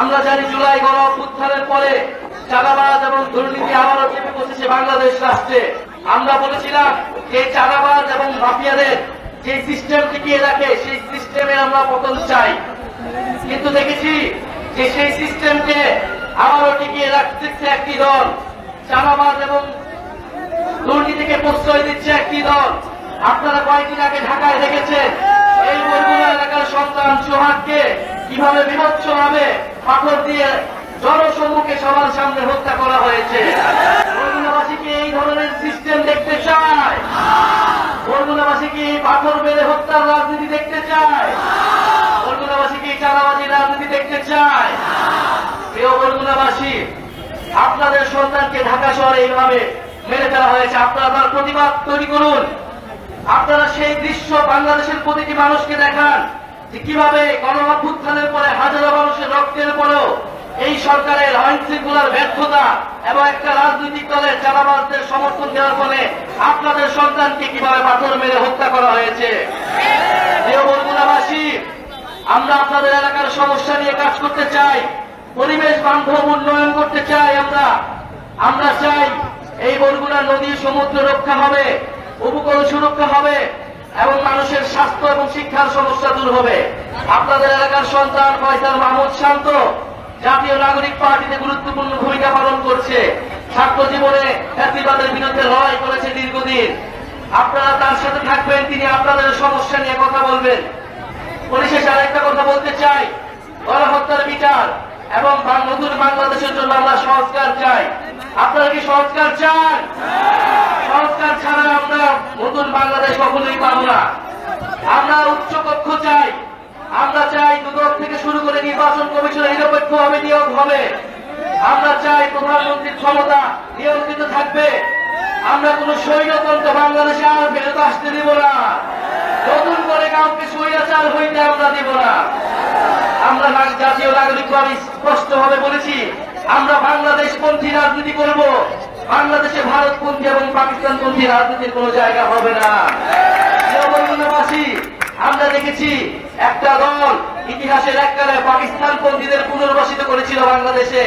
আমরা জানি জুলাই গণ অভ্যুত্থানের পরে চাঁদাবাজ এবং দুর্নীতি আবারও চেপে বসেছে বাংলাদেশ রাষ্ট্রে। আমরা বলেছিলাম যে চাঁদাবাজ এবং মাফিয়াদের যে সিস্টেম টিকিয়ে রাখে, সেই সিস্টেমে আমরা পতন চাই। কিন্তু দেখেছি যে সেই সিস্টেমকে আবারও টিকিয়ে রাখতেছে একটি দল। চাঁদাবাজ এবং দুর্নীতিকে প্রশ্রয় দিচ্ছে একটি দল। আপনারা কয়েকদিন আগে ঢাকায় দেখেছেন, এই বরগুনা এলাকার সন্তান সোহাগকে কীভাবে বিভৎস ভাবে পাথর দিয়ে জনসম্মুখে সবার সামনে হত্যা করা হয়েছে? বরগুনাবাসী কি এই ধরনের সিস্টেম দেখতে চায়। বরগুনাবাসী কি পাথর মেরে হত্যার রাজনীতি দেখতে চায়। বরগুনাবাসী কি চাঁদাবাজির রাজনীতি দেখতে চায়। প্রিয় বরগুনাবাসী, আপনাদের সন্তানকে ঢাকা শহরে এইভাবে মেরে ফেলা হয়েছে। আপনারা তার প্রতিবাদ তৈরি করুন। আপনারা সেই দৃশ্য বাংলাদেশের প্রতিটি মানুষকে দেখান। যে কীভাবে গণঅভ্যুত্থানের পরে হাজারো মানুষের রক্তের পরেও এই সরকারের আইন শৃঙ্খলার ব্যর্থতা এবং একটা রাজনৈতিক দলের চালাবাজদের সমর্থন দেওয়ার ফলে আপনাদের সন্তানকে কীভাবে পাথর মেরে হত্যা করা হয়েছে। বরগুনাবাসী, আমরা আপনাদের এলাকার সমস্যা নিয়ে কাজ করতে চাই, পরিবেশ বান্ধব উন্নয়ন করতে চাই আমরা। আমরা চাই এই বরগুনা নদী সমুদ্র রক্ষা হবে, উপকূল সুরক্ষা হবে এবং মানুষের স্বাস্থ্য এবং শিক্ষার সমস্যা দূর হবে। আপনাদের এলাকার সন্তান ফয়সাল মাহমুদ শান্ত জাতীয় নাগরিক পার্টিতে গুরুত্বপূর্ণ ভূমিকা পালন করছে। ছাত্র জীবনে ফ্যাসিবাদের বিরুদ্ধে লড়াই করেছে দীর্ঘদিন। আপনারা তার সাথে থাকবেন, তিনি আপনাদের সমস্যা নিয়ে কথা বলবেন। পরিশেষে আরেকটা কথা বলতে চাই, গণহত্যার বিচার এবং নতুন বাংলাদেশের জন্য আমরা সংস্কার চাই। আপনারা কি সংস্কার চান? সংস্কার ছাড়া আমরা নতুন বাংলাদেশ কখনোই পাবো না। আমরা উচ্চ কক্ষ চাই। আমরা চাই দুদক থেকে শুরু করে নির্বাচন কমিশনে নিরপেক্ষভাবে নিয়োগ হবে। আমরা চাই প্রধানমন্ত্রীর ক্ষমতা নিয়ন্ত্রিত থাকবে। আমরা কোন স্বৈরতন্ত্র বাংলাদেশে আর ফেরত আসতে দিব না। নতুন করে কাউকে স্বৈরাচার হইতে আমরা দিব না। আমরা জাতীয় নাগরিক পার্টি স্পষ্ট ভাবে বলেছি, আমরা বাংলাদেশ পন্থী রাজনীতি করব। বাংলাদেশে ভারতপন্থী এবং পাকিস্তানপন্থী রাজনীতির কোনো জায়গা হবে না। আমরা দেখেছি একটা দল ইতিহাসের এককালে পাকিস্তানপন্থীদের পুনর্বাসিত করেছিল বাংলাদেশে।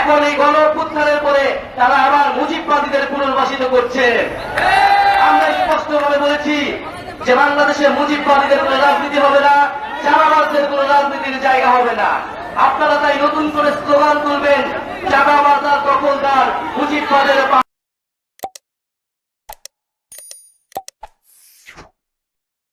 এখন এই গণ অভ্যুত্থানের পরে তারা আবার মুজিববাদীদের পুনর্বাসিত করছে। আমরা স্পষ্টভাবে বলেছি যে বাংলাদেশে মুজিববাদীদের কোনো রাজনীতি হবে না, চাঁদাবাজদের কোনো রাজনীতির জায়গা হবে না। আপনারা তাই নতুন করে স্লোগান তুলবেন চাঁদাবাজার দখলদার উচিত পা-